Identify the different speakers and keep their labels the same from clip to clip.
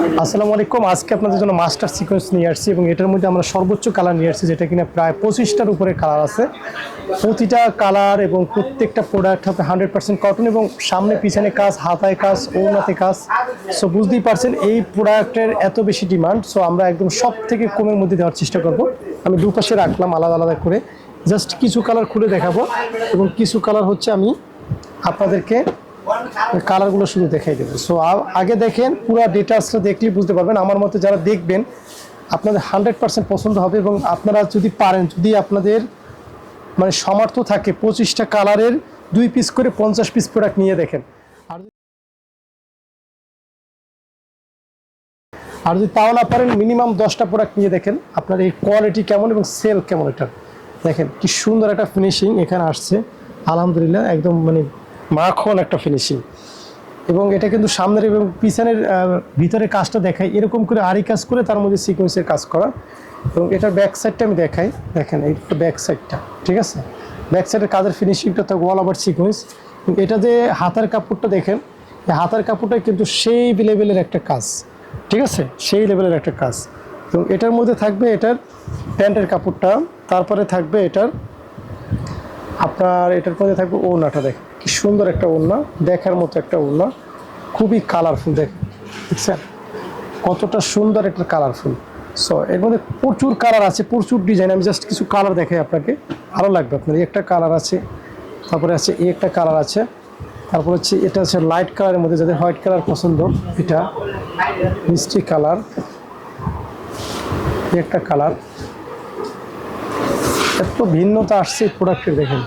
Speaker 1: আসসালামু আলাইকুম। আজকে আপনাদের জন্য মাস্টার সিকোয়েন্স নিয়ে আসছি এবং এটার মধ্যে আমরা সর্বোচ্চ কালার নিয়ে আসছি, যেটা কিনা প্রায় পঁচিশটার উপরে কালার আছে। প্রতিটা কালার এবং প্রত্যেকটা প্রোডাক্ট হবে হান্ড্রেড পার্সেন্ট কটন এবং সামনে পিছনে কাজ, হাতায় কাজ ওনাতে কাজ। সো বুঝতেই পারছেন এই প্রোডাক্টের এত বেশি ডিমান্ড সো আমরা একদম সব থেকে কমের মধ্যে দেওয়ার চেষ্টা করব। আমি দুপাশে রাখলাম আলাদা আলাদা করে। জাস্ট কিছু কালার খুলে দেখাবো এবং কিছু কালার হচ্ছে আমি আপনাদেরকে কালারগুলো শুধু দেখাই দেবে। সো আগে দেখেন, পুরো ডিটেলসটা দেখলেই বুঝতে পারবেন। আমার মতে যারা দেখবেন, আপনাদের হান্ড্রেড পার্সেন্ট পছন্দ হবে এবং আপনারা যদি পারেন, যদি আপনাদের মানে সামর্থ্য থাকে পঁচিশটা কালারের দুই পিস করে পঞ্চাশ পিস প্রোডাক্ট নিয়ে দেখেন। আর আর যদি তাও না পারেন মিনিমাম দশটা প্রোডাক্ট নিয়ে দেখেন। আপনার এই কোয়ালিটি কেমন এবং সেল কেমন এটা দেখেন। কি সুন্দর একটা ফিনিশিং এখানে আসছে। আলহামদুলিল্লাহ, একদম মানে মাখন একটা ফিনিশিং এবং এটা কিন্তু সামনের এবং পিছনের ভিতরে কাজটা দেখায়। এরকম করে আরি কাজ করে তার মধ্যে সিকোয়েন্সের কাজ করা। এবং এটার ব্যাক সাইডটা আমি দেখাই। দেখেন এইটা ব্যাক সাইডটা ঠিক আছে? ব্যাক সাইডের কাজের ফিনিশিংটা তো ওয়াল আবার সিকোয়েন্স এটা যে হাতার কাপড়টা দেখেন, এই হাতার কাপড়টা কিন্তু সেই লেভেলের একটা কাজ, ঠিক আছে? সেই লেভেলের একটা কাজ। এবং এটার মধ্যে থাকবে এটার প্যান্টের কাপড়টা, তারপরে থাকবে এটার আপনার এটার মধ্যে থাকবে ওড়নাটা দেখেন। কি সুন্দর একটা ওড়না, দেখার মতো একটা ওড়না। খুবই কালারফুল দেখ দেখছেন? কতটা সুন্দর একটা কালারফুল সো এর মধ্যে প্রচুর কালার আছে, প্রচুর ডিজাইন আমি জাস্ট কিছু কালার দেখাই আপনাকে। ভালো লাগবে আপনার, এই একটা কালার আছে, তারপরে আছে এই একটা কালার আছে, তারপর হচ্ছে এটা হচ্ছে লাইট কালারের মধ্যে, যাদের হোয়াইট কালার পছন্দ, এটা মিষ্টি কালার একটা কালার এত ভিন্নতা আসছে প্রোডাক্টের দেখেন।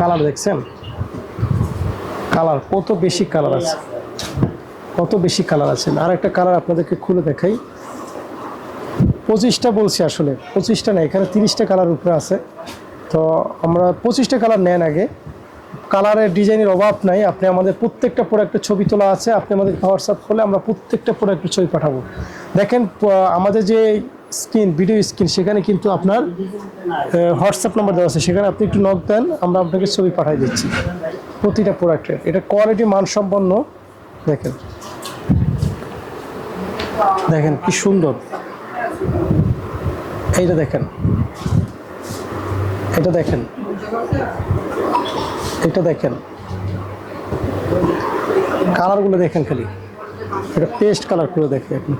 Speaker 1: কালার দেখছেন? কালার কত বেশি কালার আছে? কত বেশি কালার আছে? আর একটা কালার আপনাদেরকে খুলে দেখাই। পঁচিশটা বলছি আসলে, পঁচিশটা না, এখানে তিরিশটা কালার উপরে আছে। তো আমরা পঁচিশটা কালার নেন আগে। কালারের ডিজাইনের অভাব নাই, আপনি আমাদের প্রত্যেকটা প্রোডাক্টের ছবি তোলা আছে, আপনি আমাদের হোয়াটসঅ্যাপ করলে আমরা প্রত্যেকটা প্রোডাক্টের ছবি পাঠাবো। দেখেন আমাদের যে স্ক্রিন, ভিডিও স্ক্রিন, সেখানে কিন্তু আপনার হোয়াটসঅ্যাপ নাম্বার দেওয়া আছে। সেখানে আপনি একটু নক দেন, আমরা আপনাকে ছবি পাঠিয়ে দিচ্ছি। প্রতিটা প্রোডাক্টের এটা কোয়ালিটি মানসম্পন্ন দেখেন। দেখেন কি সুন্দর। এইটা দেখেন। এটা দেখেন। এটা দেখেন। কালারগুলো দেখেন খালি। এটা পেস্ট কালার করে দেখে আপনি।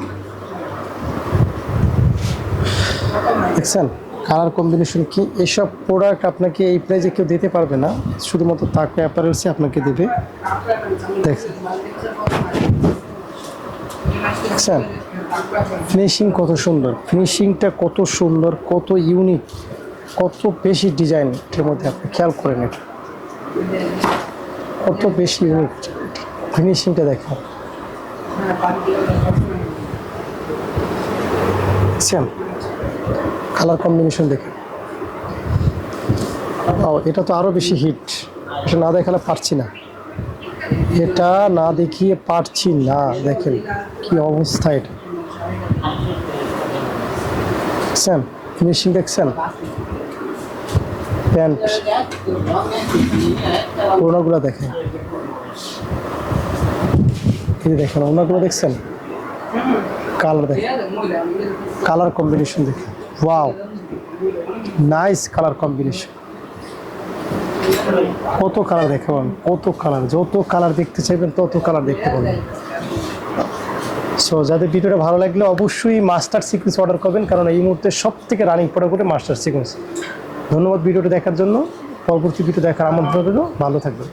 Speaker 1: দেখছেন? কালার কম্বিনেশন কি? এইসব প্রোডাক্ট আপনাকে এই প্রাইজে কেউ দিতে পারবে না। শুধুমাত্র তাকে অ্যাপারেলসে আপনাকে দেবে। দেখছেন? ফিনিশিং কত সুন্দর। ফিনিশিংটা কত সুন্দর, কত ইউনিক কত বেশি ডিজাইন এর মধ্যে আপনি খেয়াল করেন এটা। কত বেশি ইউনিক ফিনিশিংটা দেখেন। দেখছেন? কালার কম্বিনেশন দেখে। ও এটা তো আরও বেশি হিট। এটা না দেখালে পারছি না। এটা না দেখিয়ে পারছি না, দেখেন কি অবস্থা এটা। দেখছেন ফিনিশিং দেখছেন প্যান্ট ওনাগুলো দেখেন। দেখেন ওনাগুলো দেখছেন? কালার দেখেন। কালার কম্বিনেশন দেখেন। ওয়াও নাইস কালার কম্বিনেশন কত কালার দেখতে পাবেন? কত কালার যত কালার দেখতে চাইবেন, তত কালার দেখতে পাবেন। সো যাদের ভিডিওটা ভালো লাগলে অবশ্যই মাস্টার সিকোয়েন্স অর্ডার করবেন, কারণ এই মুহূর্তে সব থেকে রানিং প্রোডাক্ট মাস্টার সিকোয়েন্স ধন্যবাদ ভিডিওটা দেখার জন্য। পরবর্তী ভিডিও দেখার আমন্ত্রণ ভালো থাকবেন।